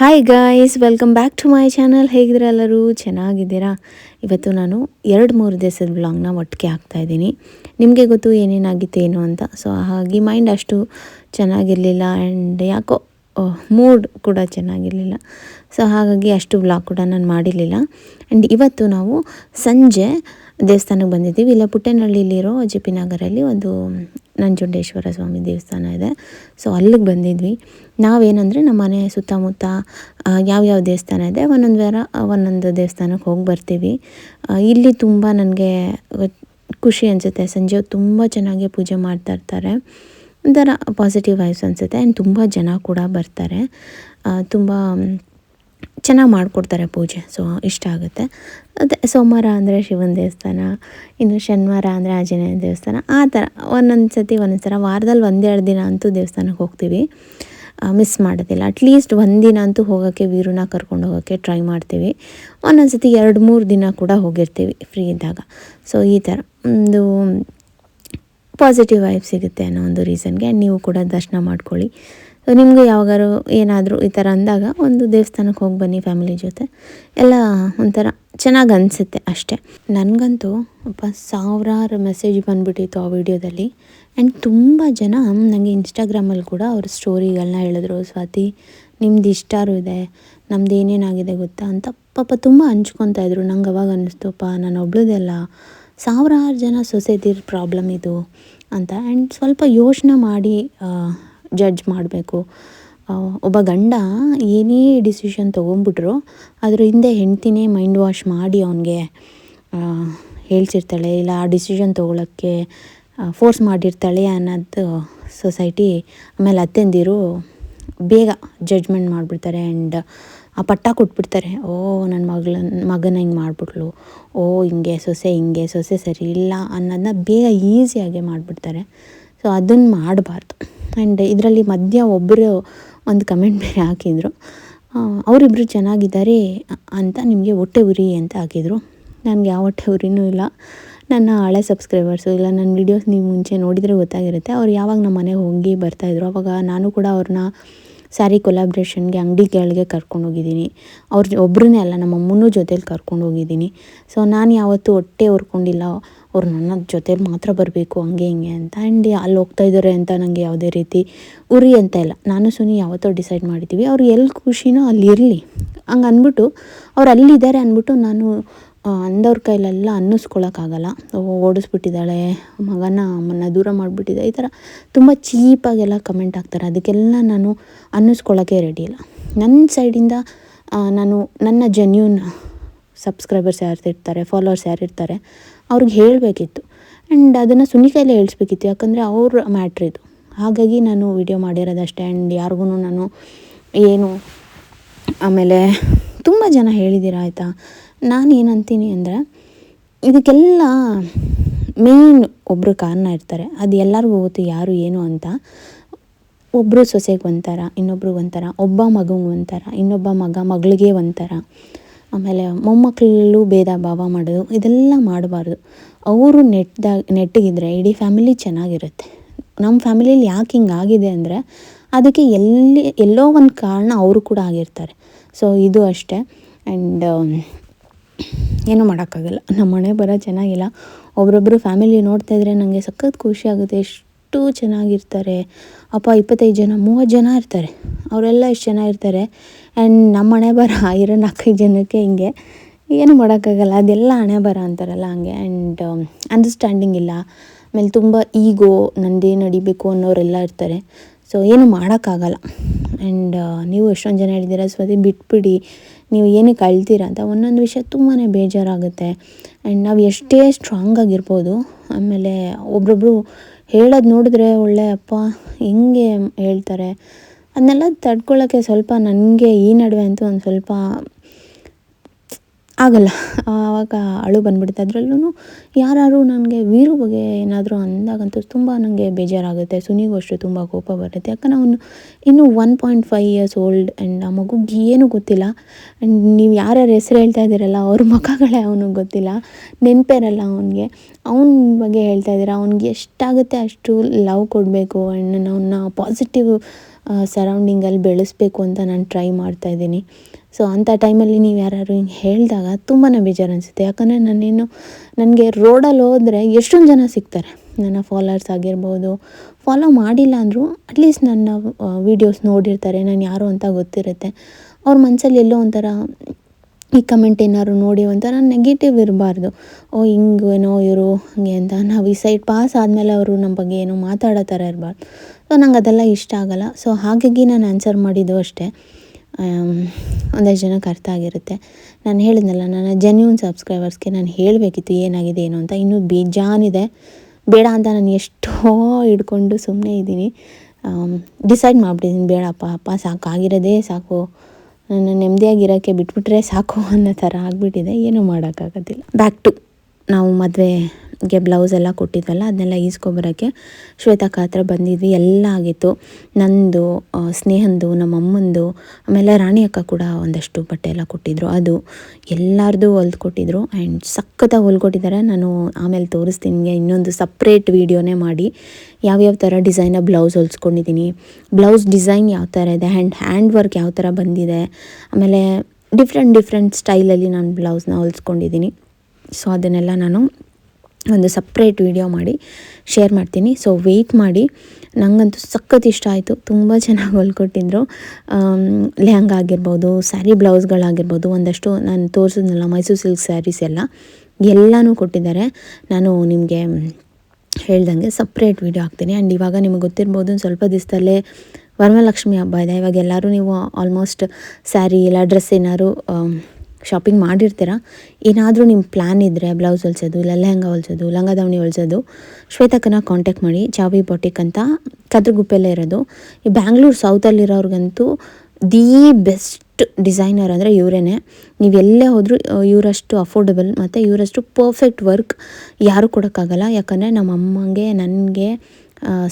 Hi guys welcome back to my channel ಹೇಗಿದ್ದೀರಾ ಎಲ್ಲರೂ? ಚೆನ್ನಾಗಿದ್ದೀರಾ? ಇವತ್ತು ನಾನು ಎರಡು ಮೂರು ದಿವಸದ ಬ್ಲಾಗ್ನ ಒಟ್ಟಿಗೆ ಹಾಕ್ತಾಯಿದ್ದೀನಿ ನಿಮಗೆ ಗೊತ್ತು ಏನೇನಾಗಿತ್ತು ಏನು ಅಂತ. ಸೊ ಹಾಗಾಗಿ ಮೈಂಡ್ ಅಷ್ಟು ಚೆನ್ನಾಗಿರಲಿಲ್ಲ ಆ್ಯಂಡ್ ಯಾಕೋ ಮೂಡ್ ಕೂಡ ಚೆನ್ನಾಗಿರಲಿಲ್ಲ. ಸೊ ಹಾಗಾಗಿ ಅಷ್ಟು ಬ್ಲಾಗ್ ಕೂಡ ನಾನು ಮಾಡಿರಲಿಲ್ಲ. ಆ್ಯಂಡ್ ಇವತ್ತು ನಾವು ಸಂಜೆ ದೇವಸ್ಥಾನಕ್ಕೆ ಬಂದಿದ್ದೀವಿ. ಇಲ್ಲ ಪುಟ್ಟನಹಳ್ಳಿಲಿರೋ ಜೆ ಪಿ ನಗರಲ್ಲಿ ಒಂದು ನಂಜುಂಡೇಶ್ವರ ಸ್ವಾಮಿ ದೇವಸ್ಥಾನ ಇದೆ. ಸೊ ಅಲ್ಲಿಗೆ ಬಂದಿದ್ವಿ. ನಾವೇನಂದರೆ ನಮ್ಮ ಮನೆ ಸುತ್ತಮುತ್ತ ಯಾವ್ಯಾವ ದೇವಸ್ಥಾನ ಇದೆ, ಒಂದೊಂದು ವಾರ, ಒಂದೊಂದು ದೇವಸ್ಥಾನಕ್ಕೆ ಹೋಗಿ ಬರ್ತೀವಿ. ಇಲ್ಲಿ ತುಂಬ ನನಗೆ ಖುಷಿ ಅನಿಸುತ್ತೆ. ಸಂಜೆ ತುಂಬ ಚೆನ್ನಾಗಿ ಪೂಜೆ ಮಾಡ್ತಾ ಇರ್ತಾರೆ. ಒಂಥರ ಪಾಸಿಟಿವ್ ವೈಬ್ಸ್ ಅನಿಸುತ್ತೆ. ಆ್ಯಂಡ್ ತುಂಬ ಜನ ಕೂಡ ಬರ್ತಾರೆ. ತುಂಬ ಚೆನ್ನಾಗಿ ಮಾಡಿಕೊಡ್ತಾರೆ ಪೂಜೆ. ಸೊ ಇಷ್ಟ ಆಗುತ್ತೆ. ಅದೇ ಸೋಮವಾರ ಅಂದರೆ ಶಿವನ ದೇವಸ್ಥಾನ, ಇನ್ನು ಶನಿವಾರ ಅಂದರೆ ಆಂಜನೇಯ ದೇವಸ್ಥಾನ. ಆ ಥರ ಒಂದೊಂದು ಸತಿ ಒಂದೊಂದು ಸಲ ವಾರದಲ್ಲಿ ಒಂದೆರಡು ದಿನ ಅಂತೂ ದೇವಸ್ಥಾನಕ್ಕೆ ಹೋಗ್ತೀವಿ. ಮಿಸ್ ಮಾಡೋದಿಲ್ಲ. ಅಟ್ಲೀಸ್ಟ್ ಒಂದಿನ ಅಂತೂ ಹೋಗೋಕ್ಕೆ ವೀರನ್ನ ಕರ್ಕೊಂಡು ಹೋಗೋಕ್ಕೆ ಟ್ರೈ ಮಾಡ್ತೀವಿ. ಒಂದೊಂದು ಸತಿ ಎರಡು, ಮೂರು ದಿನ ಕೂಡ ಹೋಗಿರ್ತೀವಿ ಫ್ರೀ ಇದ್ದಾಗ. ಸೊ ಈ ಥರ ಒಂದು ಪಾಸಿಟಿವ್ ವೈಬ್ ಸಿಗುತ್ತೆ ಅನ್ನೋ ಒಂದು ರೀಸನ್ಗೆ ನೀವು ಕೂಡ ದರ್ಶನ ಮಾಡ್ಕೊಳ್ಳಿ. ನಿಮಗೂ ಯಾವಾಗಾರು ಏನಾದರೂ ಈ ಥರ ಅಂದಾಗ ಒಂದು ದೇವಸ್ಥಾನಕ್ಕೆ ಹೋಗಿ ಬನ್ನಿ ಫ್ಯಾಮಿಲಿ ಜೊತೆ. ಎಲ್ಲ ಒಂಥರ ಚೆನ್ನಾಗಿ ಅನಿಸುತ್ತೆ ಅಷ್ಟೇ. ನನಗಂತೂ ಒಬ್ಬ ಸಾವಿರಾರು ಮೆಸೇಜ್ ಬಂದುಬಿಟ್ಟಿತ್ತು ಆ ವಿಡಿಯೋದಲ್ಲಿ. ಆ್ಯಂಡ್ ತುಂಬ ಜನ ನನಗೆ ಇನ್ಸ್ಟಾಗ್ರಾಮಲ್ಲಿ ಕೂಡ ಅವ್ರ ಸ್ಟೋರಿಗಳನ್ನ ಹೇಳಿದ್ರು, ಸ್ವಾತಿ, ನಿಮ್ದು ಇಷ್ಟಾರು ಇದೆ, ನಮ್ದು ಏನೇನಾಗಿದೆ ಗೊತ್ತಾ? ಅಂತ ಪಾಪ ತುಂಬ ಹಂಚ್ಕೊತಾ ಇದ್ರು. ನಂಗೆ ಅವಾಗ ಅನ್ನಿಸ್ತುಪ್ಪ ನಾನು ಒಬ್ಳದೆಲ್ಲ ಸಾವಿರಾರು ಜನ ಸೊಸೈಟಿರ ಪ್ರಾಬ್ಲಮ್ ಇದು. ಅಂತ. ಆ್ಯಂಡ್ ಸ್ವಲ್ಪ ಯೋಚನೆ ಮಾಡಿ ಜಡ್ಜ್ ಮಾಡಬೇಕು. ಒಬ್ಬ ಗಂಡ ಏನೇ ಡಿಸಿಷನ್ ತೊಗೊಂಬಿಟ್ರು ಅದ್ರ ಹಿಂದೆ ಹೆಂಡ್ತಿನೇ ಮೈಂಡ್ ವಾಶ್ ಮಾಡಿ ಅವನಿಗೆ ಹೇಳ್ತಿರ್ತಾಳೆ ಇಲ್ಲ, ಆ ಡಿಸಿಷನ್ ತೊಗೊಳಕ್ಕೆ ಫೋರ್ಸ್ ಮಾಡಿರ್ತಾಳೆ ಅನ್ನೋದು ಸೊಸೈಟಿ ಆಮೇಲೆ ಅತ್ತೆಂದಿರು ಬೇಗ ಜಡ್ಜ್ಮೆಂಟ್ ಮಾಡಿಬಿಡ್ತಾರೆ ಆ್ಯಂಡ್ ಆ ಪಟ್ಟ ಕೊಟ್ಬಿಡ್ತಾರೆ. ಓ ನನ್ನ ಮಗಳ, ಮಗನ ಹಿಂಗೆ ಮಾಡಿಬಿಟ್ಲು. ಓ, ಹಿಂಗೆ ಸೊಸೆ ಹಿಂಗೆ, ಸೊಸೆ ಸರಿ ಇಲ್ಲ ಅನ್ನೋದನ್ನ ಬೇಗ ಈಸಿಯಾಗೆ ಮಾಡಿಬಿಡ್ತಾರೆ. ಸೊ ಅದನ್ನು ಮಾಡಬಾರ್ದು. ಆ್ಯಂಡ್ ಇದರಲ್ಲಿ ಮಧ್ಯ ಒಬ್ಬರು ಒಂದು ಕಮೆಂಟ್ ಬೇರೆ ಹಾಕಿದರು. ಅವರಿಬ್ಬರು ಚೆನ್ನಾಗಿದ್ದಾರೆ ಅಂತ ನಿಮಗೆ ಹೊಟ್ಟೆ ಉರಿ ಅಂತ ಹಾಕಿದರು. ನನಗೆ ಯಾವ ಹೊಟ್ಟೆ ಉರಿನೂ ಇಲ್ಲ. ನನ್ನ ಹಳೆ ಸಬ್ಸ್ಕ್ರೈಬರ್ಸು ಇಲ್ಲ ನನ್ನ ವೀಡಿಯೋಸ್ ನೀವು ಮುಂಚೆ ನೋಡಿದರೆ ಗೊತ್ತಾಗಿರುತ್ತೆ. ಅವ್ರು ಯಾವಾಗ ನಮ್ಮ ಮನೆಗೆ ಹೋಗಿ ಬರ್ತಾಯಿದ್ರು ಅವಾಗ ನಾನು ಕೂಡ ಅವ್ರನ್ನ ಸ್ಯಾರಿ ಕೊಲಾಬ್ರೇಷನ್ಗೆ ಅಂಗಡಿಗಳಿಗೆ ಕರ್ಕೊಂಡೋಗಿದ್ದೀನಿ ಅವ್ರ ಒಬ್ಬರನ್ನೇ ಅಲ್ಲ, ನಮ್ಮ ಅಮ್ಮನೂ ಜೊತೇಲಿ ಕರ್ಕೊಂಡೋಗಿದ್ದೀನಿ ಸೊ ನಾನು ಯಾವತ್ತೂ ಹೊಟ್ಟೆ ಹೊರ್ಕೊಂಡಿಲ್ಲ ಅವ್ರು ನನ್ನ ಜೊತೇಲಿ ಮಾತ್ರ ಬರಬೇಕು, ಹಂಗೆ ಹಿಂಗೆ ಅಂತ. ಆ್ಯಂಡ್ ಅಲ್ಲಿ ಹೋಗ್ತಾ ಇದ್ದಾರೆ ಅಂತ ನನಗೆ ಯಾವುದೇ ರೀತಿ ಉರಿ ಅಂತ ಇಲ್ಲ. ನಾನು ಸುನಿ ಯಾವತ್ತೋ ಡಿಸೈಡ್ ಮಾಡಿದ್ದೀವಿ ಅವ್ರು ಎಲ್ಲಿ ಖುಷಿನೋ ಅಲ್ಲಿ ಇರಲಿ. ಹಂಗೆ ಅಂದ್ಬಿಟ್ಟು ಅವ್ರು ಅಲ್ಲಿದ್ದಾರೆ ಅಂದ್ಬಿಟ್ಟು ನಾನು ಅಂದವ್ರ ಕೈಲೆಲ್ಲ ಅನ್ನಿಸ್ಕೊಳಕ್ಕಾಗಲ್ಲ. ಓಡಿಸ್ಬಿಟ್ಟಿದ್ದಾಳೆ, ಮಗನ ಅಮ್ಮನ್ನ ದೂರ ಮಾಡಿಬಿಟ್ಟಿದೆ. ಈ ಥರ ತುಂಬ ಚೀಪಾಗೆಲ್ಲ ಕಮೆಂಟ್ ಹಾಕ್ತಾರೆ. ಅದಕ್ಕೆಲ್ಲ ನಾನು ಅನ್ನಿಸ್ಕೊಳ್ಳೋಕ್ಕೆ ರೆಡಿ ಇಲ್ಲ. ನನ್ನ ಸೈಡಿಂದ ನಾನು ನನ್ನ ಜೆನ್ಯೂನ್ ಸಬ್ಸ್ಕ್ರೈಬರ್ಸ್ ಯಾರು ಇರ್ತಾರೆ ಫಾಲೋವರ್ಸ್ ಯಾರು ಇರ್ತಾರೆ, ಅವ್ರಿಗೆ ಹೇಳಬೇಕಿತ್ತು. ಆ್ಯಂಡ್ ಅದನ್ನು ಸುನಿ ಕೈಲೇ ಹೇಳಿಸ್ಬೇಕಿತ್ತು. ಯಾಕಂದರೆ ಅವ್ರ ಮ್ಯಾಟ್ರ್ ಇದು. ಹಾಗಾಗಿ ನಾನು ವಿಡಿಯೋ ಮಾಡಿರೋದಷ್ಟೇ ಆ್ಯಂಡ್ ಯಾರಿಗೂ ನಾನು ಏನು, ಆಮೇಲೆ ತುಂಬ ಜನ ಹೇಳಿದ್ದೀರ ಆಯಿತಾ? ನಾನು ಏನಂತೀನಿ ಅಂದರೆ ಇದಕ್ಕೆಲ್ಲ ಮೇನ್ ಒಬ್ಬರು ಕಾರಣ ಇರ್ತಾರೆ. ಅದು ಎಲ್ಲರಿಗೂ ಗೊತ್ತು ಯಾರು ಏನು ಅಂತ. ಒಬ್ಬರು ಸೊಸೆಗೆ ಒಂಥರ ಇನ್ನೊಬ್ರಿಗೆ ಒಂಥರ, ಒಬ್ಬ ಮಗುಗೆ ಒಂಥರ, ಇನ್ನೊಬ್ಬ ಮಗ ಮಗಳಿಗೆ ಒಂಥರ. ಆಮೇಲೆ ಮೊಮ್ಮಕ್ಕಳಲ್ಲೂ ಭೇದ ಭಾವ ಮಾಡೋದು, ಇದೆಲ್ಲ ಮಾಡಬಾರ್ದು. ಅವರು ನೆಟ್ದಾಗ ನೆಟ್ಟಗಿದ್ರೆ ಇಡೀ ಫ್ಯಾಮಿಲಿ ಚೆನ್ನಾಗಿರುತ್ತೆ. ನಮ್ಮ ಫ್ಯಾಮಿಲಿಯಲ್ಲಿ ಯಾಕೆ ಹಿಂಗೆ ಆಗಿದೆ ಅಂದರೆ ಅದಕ್ಕೆ ಎಲ್ಲಿ, ಎಲ್ಲೋ ಒಂದು ಕಾರಣ ಅವರು ಕೂಡ ಆಗಿರ್ತಾರೆ. ಸೊ ಇದು ಅಷ್ಟೇ. ಆ್ಯಂಡ್ ಏನೂ ಮಾಡೋಕ್ಕಾಗಲ್ಲ. ನಮ್ಮ ಮನೆ ಬರ ಚೆನ್ನಾಗಿಲ್ಲ. ಒಬ್ರೊಬ್ಬರು ಫ್ಯಾಮಿಲಿ ನೋಡ್ತಾ ಇದ್ರೆ ನನಗೆ ಸಖತ್ ಖುಷಿ ಆಗುತ್ತೆ. ಎಷ್ಟು ಚೆನ್ನಾಗಿರ್ತಾರೆ. ಅಪ್ಪ ಇಪ್ಪತ್ತೈದು ಜನ, ಮೂವತ್ತು ಜನ ಇರ್ತಾರೆ. ಅವರೆಲ್ಲ ಎಷ್ಟು ಜನ ಇರ್ತಾರೆ. ಆ್ಯಂಡ್ ನಮ್ಮ ಹಣೆ ಬರ ಇರೋ ನಾಲ್ಕೈದು ಜನಕ್ಕೆ ಹಿಂಗೆ ಏನು ಮಾಡೋಕ್ಕಾಗಲ್ಲ. ಅದೆಲ್ಲ ಹಣೆ ಬರ ಅಂತಾರಲ್ಲ ಹಂಗೆ. ಆ್ಯಂಡ್ ಅಂಡರ್ಸ್ಟ್ಯಾಂಡಿಂಗ್ ಇಲ್ಲ. ಆಮೇಲೆ ತುಂಬ ಈಗೋ ನಂದೇ ನಡಿಬೇಕು ಅನ್ನೋರೆಲ್ಲ ಇರ್ತಾರೆ. ಸೊ ಏನು ಮಾಡೋಕ್ಕಾಗಲ್ಲ. ಆ್ಯಂಡ್ ನೀವು ಎಷ್ಟೊಂದು ಜನ ಹೇಳಿದ್ದೀರ ಅದೇ ಬಿಟ್ಬಿಡಿ. ನೀವು ಏನಕ್ಕೆ ಅಳ್ತೀರ ಅಂತ ಒಂದೊಂದು ವಿಷಯ ತುಂಬಾ ಬೇಜಾರಾಗುತ್ತೆ. ಆ್ಯಂಡ್ ನಾವು ಎಷ್ಟೇ ಸ್ಟ್ರಾಂಗ್ ಆಗಿರ್ಬೋದು, ಆಮೇಲೆ ಒಬ್ರೊಬ್ರು ಹೇಳೋದು ನೋಡಿದ್ರೆ ಒಳ್ಳೆ ಅಪ್ಪ ಹೆಂಗೆ ಹೇಳ್ತಾರೆ. ಅದನ್ನೆಲ್ಲ ತಡ್ಕೊಳ್ಳೋಕ್ಕೆ ಸ್ವಲ್ಪ ನನಗೆ ಈ ನಡುವೆ ಅಂತೂ ಒಂದು ಸ್ವಲ್ಪ ಆಗಲ್ಲ. ಆವಾಗ ಅಳು ಬಂದ್ಬಿಡುತ್ತೆ. ಅದರಲ್ಲೂ ಯಾರು ನನಗೆ ವೀರು ಬಗ್ಗೆ ಏನಾದರೂ ಅಂದಾಗಂತೂ ತುಂಬ ನನಗೆ ಬೇಜಾರಾಗುತ್ತೆ. ಸುನಿಗೂ ಅಷ್ಟು ತುಂಬ ಕೋಪ ಬರುತ್ತೆ. ಯಾಕಂದ್ರೆ ಅವನು ಇನ್ನೂ one point five years old and ಆ ಮಗುಗೆ ಏನೂ ಗೊತ್ತಿಲ್ಲ. ಆ್ಯಂಡ್ ನೀವು ಯಾರ್ಯಾರು ಹೆಸ್ರು ಹೇಳ್ತಾ ಇದ್ದೀರಲ್ಲ, ಅವ್ರ ಮುಖಗಳೇ ಅವನಿಗೆ ಗೊತ್ತಿಲ್ಲ. ನೆನಪಿರಲ್ಲ ಅವನಿಗೆ. ಅವನ ಬಗ್ಗೆ ಹೇಳ್ತಾ ಇದ್ದೀರ? ಅವ್ನಿಗೆ ಎಷ್ಟಾಗುತ್ತೆ ಅಷ್ಟು ಲವ್ ಕೊಡಬೇಕು ಆ್ಯಂಡ್ ಅವನ್ನ ಪಾಸಿಟಿವ್ ಸರೌಂಡಿಂಗಲ್ಲಿ ಬೆಳೆಸ್ಬೇಕು ಅಂತ ನಾನು ಟ್ರೈ ಮಾಡ್ತಾ ಇದ್ದೀನಿ. ಸೊ ಅಂಥ ಟೈಮಲ್ಲಿ ನೀವು ಯಾರು ಹಿಂಗೆ ಹೇಳಿದಾಗ ತುಂಬಾ ಬೇಜಾರು ಅನಿಸುತ್ತೆ ಯಾಕಂದರೆ ನಾನೇನು, ನನಗೆ ರೋಡಲ್ಲಿ ಹೋದರೆ ಎಷ್ಟೊಂದು ಜನ ಸಿಗ್ತಾರೆ. ನನ್ನ ಫಾಲೋವರ್ಸ್ ಆಗಿರ್ಬೋದು ಫಾಲೋ ಮಾಡಿಲ್ಲ ಅಂದರೂ ಅಟ್ಲೀಸ್ಟ್ ನನ್ನ ವೀಡಿಯೋಸ್ ನೋಡಿರ್ತಾರೆ. ನಾನು ಯಾರು ಅಂತ ಗೊತ್ತಿರುತ್ತೆ. ಅವ್ರ ಮನಸ್ಸಲ್ಲಿ ಎಲ್ಲೋ ಒಂಥರ ಈ ಕಮೆಂಟ್ ಏನಾದ್ರು ನೋಡಿ ಒಂಥರ ನೆಗೆಟಿವ್ ಇರಬಾರ್ದು. ಓ ಹಿಂಗೇನೋ ಇವರು ಹಂಗೆ ಅಂತ. ನಾವು ಈ ಸೈಡ್ ಪಾಸ್ ಆದಮೇಲೆ ಅವರು ನಮ್ಮ ಬಗ್ಗೆ ಏನೋ ಮಾತಾಡೋ ಥರ ಇರಬಾರ್ದು. ಸೊ ನಂಗೆ ಅದೆಲ್ಲ ಇಷ್ಟ ಆಗಲ್ಲ. ಸೊ ಹಾಗಾಗಿ ನಾನು ಆನ್ಸರ್ ಮಾಡಿದ್ದು ಅಷ್ಟೇ. ಒಂದಷ್ಟು ಜನಕ್ಕೆ ಅರ್ಥ ಆಗಿರುತ್ತೆ. ನಾನು ಹೇಳಿದ್ನಲ್ಲ, ನನ್ನ ಜೆನ್ಯೂನ್ ಸಬ್ಸ್ಕ್ರೈಬರ್ಸ್ಗೆ ನಾನು ಹೇಳಬೇಕಿತ್ತು ಏನಾಗಿದೆ ಏನು ಅಂತ. ಇನ್ನೂ ಬೇಜಾನಿದೆ. ಬೇಡ ಅಂತ ನಾನು ಎಷ್ಟೋ ಹಿಡ್ಕೊಂಡು ಸುಮ್ಮನೆ ಇದ್ದೀನಿ. ಡಿಸೈಡ್ ಮಾಡಿಬಿಟ್ಟಿದ್ದೀನಿ, ಬೇಡಪ್ಪ, ಅಪ್ಪ, ಸಾಕಾಗಿರೋದೇ ಸಾಕು. ನನ್ನ ನೆಮ್ಮದಿಯಾಗಿರೋಕ್ಕೆ ಬಿಟ್ಬಿಟ್ರೆ ಸಾಕು ಅನ್ನೋ ಥರ ಆಗಿಬಿಟ್ಟಿದೆ. ಏನೂ ಮಾಡೋಕ್ಕಾಗೋದಿಲ್ಲ. ಬ್ಯಾಕ್ ಟು ನಾವು ಮದುವೆಗೆ ಬ್ಲೌಸ್ ಎಲ್ಲ ಕೊಟ್ಟಿದ್ವಲ್ಲ ಅದನ್ನೆಲ್ಲ ಈಸ್ಕೊಬರೋಕ್ಕೆ ಶ್ವೇತಾ ಹತ್ರ ಬಂದಿದ್ವಿ. ಎಲ್ಲ ಆಗಿತ್ತು. ನಂದು ಸ್ನೇಹಂದು ನಮ್ಮ ಅಮ್ಮಂದು ಆಮೇಲೆ ರಾಣಿ ಅಕ್ಕ ಕೂಡ ಒಂದಷ್ಟು ಬಟ್ಟೆ ಎಲ್ಲ ಕೊಟ್ಟಿದ್ರು. ಅದು ಎಲ್ಲರದು ಹೊಲ್ದು ಕೊಟ್ಟಿದ್ರು ಆ್ಯಂಡ್ ಸಖತ್ತಾಗಿ ಹೊಲ್ಕೊಟ್ಟಿದ್ದಾರೆ. ನಾನು ಆಮೇಲೆ ತೋರಿಸ್ತೀನಿ ಇನ್ನೊಂದು ಸಪ್ರೇಟ್ ವೀಡಿಯೋನೇ ಮಾಡಿ. ಯಾವ್ಯಾವ ಥರ ಡಿಸೈನ ಬ್ಲೌಸ್ ಹೊಲ್ಸ್ಕೊಂಡಿದ್ದೀನಿ. ಬ್ಲೌಸ್ ಡಿಸೈನ್ ಯಾವ ಥರ ಇದೆ ಆ್ಯಂಡ್ ಹ್ಯಾಂಡ್ ವರ್ಕ್ ಯಾವ ಥರ ಬಂದಿದೆ. ಆಮೇಲೆ ಡಿಫ್ರೆಂಟ್ ಡಿಫ್ರೆಂಟ್ ಸ್ಟೈಲಲ್ಲಿ ನಾನು ಬ್ಲೌಸ್ನ ಹೊಲ್ಸ್ಕೊಂಡಿದ್ದೀನಿ. ಸೊ ಅದನ್ನೆಲ್ಲ ನಾನು ಒಂದು ಸಪ್ರೇಟ್ ವಿಡಿಯೋ ಮಾಡಿ ಶೇರ್ ಮಾಡ್ತೀನಿ. ಸೊ ವೆಯ್ಟ್ ಮಾಡಿ. ನನಗಂತೂ ಸಖತ್ ಇಷ್ಟ ಆಯಿತು. ತುಂಬ ಚೆನ್ನಾಗಿ ಹೊಲ್ಕೊಟ್ಟಿದ್ರು. ಲೆಹಂಗ ಆಗಿರ್ಬೋದು ಸ್ಯಾರಿ ಬ್ಲೌಸ್ಗಳಾಗಿರ್ಬೋದು ಒಂದಷ್ಟು ನಾನು ತೋರಿಸಿದ್ನಲ್ಲ ಮೈಸೂರು ಸಿಲ್ಕ್ ಸ್ಯಾರೀಸ್ ಎಲ್ಲ. ಎಲ್ಲನೂ ಕೊಟ್ಟಿದ್ದಾರೆ. ನಾನು ನಿಮಗೆ ಹೇಳ್ದಂಗೆ ಸಪ್ರೇಟ್ ವಿಡಿಯೋ ಹಾಕ್ತೀನಿ. ಆ್ಯಂಡ್ ಇವಾಗ ನಿಮಗೆ ಗೊತ್ತಿರ್ಬೋದು, ಸ್ವಲ್ಪ ದಿವಸದಲ್ಲೇ ವರಮಹಾಲಕ್ಷ್ಮಿ ಹಬ್ಬ ಇದೆ. ಇವಾಗ ಎಲ್ಲರೂ ನೀವು ಆಲ್ಮೋಸ್ಟ್ ಸ್ಯಾರಿ ಇಲ್ಲ ಡ್ರೆಸ್ ಏನಾದ್ರು ಶಾಪಿಂಗ್ ಮಾಡಿರ್ತೀರ? ಏನಾದರೂ ನಿಮ್ಮ ಪ್ಲ್ಯಾನ್ ಇದ್ದರೆ ಬ್ಲೌಸ್ ಹೊಲ್ಸೋದು, ಇಲ್ಲ ಲೆಹಂಗ ಹೊಲ್ಸೋದು, ಲಂಗ ದಾವಣಿ ಹೊಲ್ಸೋದು, ಶ್ವೇತಕ್ಕನ ಕಾಂಟ್ಯಾಕ್ಟ್ ಮಾಡಿ, ಚಾವಿ ಬಾಟಿಕ್ ಅಂತ ಕದ್ರಗುಪ್ಪೆಲ್ಲೇ ಇರೋದು. ಈ ಬ್ಯಾಂಗ್ಳೂರು ಸೌತಲ್ಲಿರೋರ್ಗಂತೂ ದಿ ಬೆಸ್ಟ್ ಡಿಸೈನರ್ ಅಂದರೆ ಇವರೇ ನೀವು ಎಲ್ಲೇ ಹೋದರೂ ಇವರಷ್ಟು ಅಫೋರ್ಡಬಲ್ ಮತ್ತು ಇವರಷ್ಟು ಪರ್ಫೆಕ್ಟ್ ವರ್ಕ್ ಯಾರೂ ಕೊಡೋಕ್ಕಾಗಲ್ಲ. ಯಾಕಂದರೆ ನಮ್ಮ ಅಮ್ಮಂಗೆ, ನನಗೆ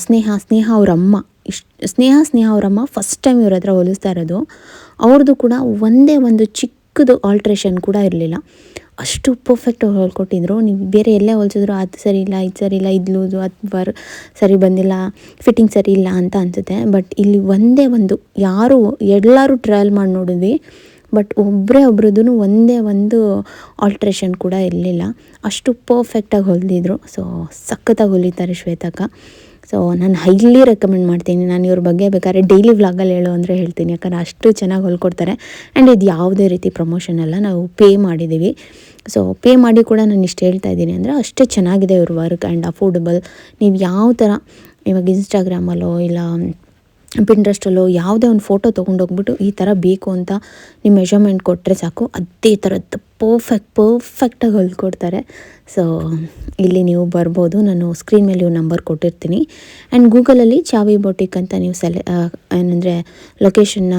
ಸ್ನೇಹ ಸ್ನೇಹ ಅವರಮ್ಮ, ಇಷ್ಟು, ಸ್ನೇಹ ಸ್ನೇಹ ಅವರಮ್ಮ ಫಸ್ಟ್ ಟೈಮ್ ಇವ್ರ ಹತ್ರ ಹೋಲಿಸ್ತಾ ಇರೋದು. ಅವ್ರದ್ದು ಕೂಡ ಒಂದೇ ಒಂದು ಚಿಕ್ಕದು ಆಲ್ಟ್ರೇಷನ್ ಕೂಡ ಇರಲಿಲ್ಲ. ಅಷ್ಟು ಪರ್ಫೆಕ್ಟಾಗಿ ಹೊಲ್ಕೊಟ್ಟಿದ್ರು ನೀವು ಬೇರೆ ಎಲ್ಲೇ ಹೊಲ್ಸಿದ್ರು ಅದು ಸರಿ ಇಲ್ಲ, ಇದು ಸರಿ ಇಲ್ಲ, ಇದು ಲೂಸು ಅದು ಬರ್, ಸರಿ ಬಂದಿಲ್ಲ ಫಿಟ್ಟಿಂಗ್ ಸರಿ ಇಲ್ಲ ಅಂತ ಅನಿಸುತ್ತೆ. ಬಟ್ ಇಲ್ಲಿ ಒಂದೇ ಒಂದು ಯಾರು, ಎಲ್ಲರೂ ಟ್ರಯಲ್ ಮಾಡಿ ನೋಡಿದ್ವಿ. ಬಟ್ ಒಬ್ಬರೇ ಒಬ್ರದ್ದು ಒಂದೇ ಒಂದು ಆಲ್ಟ್ರೇಷನ್ ಕೂಡ ಇರಲಿಲ್ಲ. ಅಷ್ಟು ಪರ್ಫೆಕ್ಟಾಗಿ ಹೊಲಿದಿದ್ರು. ಸೊ ಸಖತ್ತಾಗಿ ಹೊಲಿತಾರೆ ಶ್ವೇತಕ್ಕ. ಸೊ ನಾನು ಹೈಲಿ ರೆಕಮೆಂಡ್ ಮಾಡ್ತೀನಿ. ನಾನು ಇವ್ರ ಬಗ್ಗೆ ಬೇಕಾದ್ರೆ ಡೈಲಿ ವ್ಲಾಗಲ್ಲಿ ಹೇಳು ಅಂದರೆ ಹೇಳ್ತೀನಿ. ಯಾಕಂದರೆ ಅಷ್ಟು ಚೆನ್ನಾಗಿ ಹೊಲ್ಕೊಡ್ತಾರೆ. ಆ್ಯಂಡ್ ಇದು ಯಾವುದೇ ರೀತಿ ಪ್ರಮೋಷನ್ ಅಲ್ಲ. ನಾವು ಪೇ ಮಾಡಿದ್ದೀವಿ ಸೊ ಪೇ ಮಾಡಿ ಕೂಡ ನಾನು ಇಷ್ಟು ಹೇಳ್ತಾ ಇದ್ದೀನಿ ಅಂದರೆ ಅಷ್ಟೇ ಚೆನ್ನಾಗಿದೆ ಇವ್ರ ವರ್ಕ್ ಆ್ಯಂಡ್ ಅಫೋರ್ಡಬಲ್ ನೀವು ಯಾವ ಥರ ಇವಾಗ ಇನ್ಸ್ಟಾಗ್ರಾಮಲ್ಲೋ ಇಲ್ಲ ಪಿಂಟ್ರೆಸ್ಟಲ್ಲೋ ಯಾವುದೇ ಒಂದು ಫೋಟೋ ತೊಗೊಂಡೋಗ್ಬಿಟ್ಟು ಈ ಥರ ಬೇಕು ಅಂತ ನಿಮ್ಮ ಮೆಷರ್ಮೆಂಟ್ ಕೊಟ್ಟರೆ ಸಾಕು. ಅದೇ ಥರದ್ದು ಪರ್ಫೆಕ್ಟ್ ಪರ್ಫೆಕ್ಟಾಗಿ ಹೊಲ್ಕೊಡ್ತಾರೆ ಸೊ ಇಲ್ಲಿ ನೀವು ಬರ್ಬೋದು. ನಾನು ಸ್ಕ್ರೀನ್ ಮೇಲೆ ನಂಬರ್ ಕೊಟ್ಟಿರ್ತೀನಿ. ಆ್ಯಂಡ್ ಗೂಗಲಲ್ಲಿ ಚಾವಿ ಬೊಟಿಕ್ ಅಂತ ನೀವು ಸೆಲೆ ಏನಂದರೆ ಲೊಕೇಶನ್ನ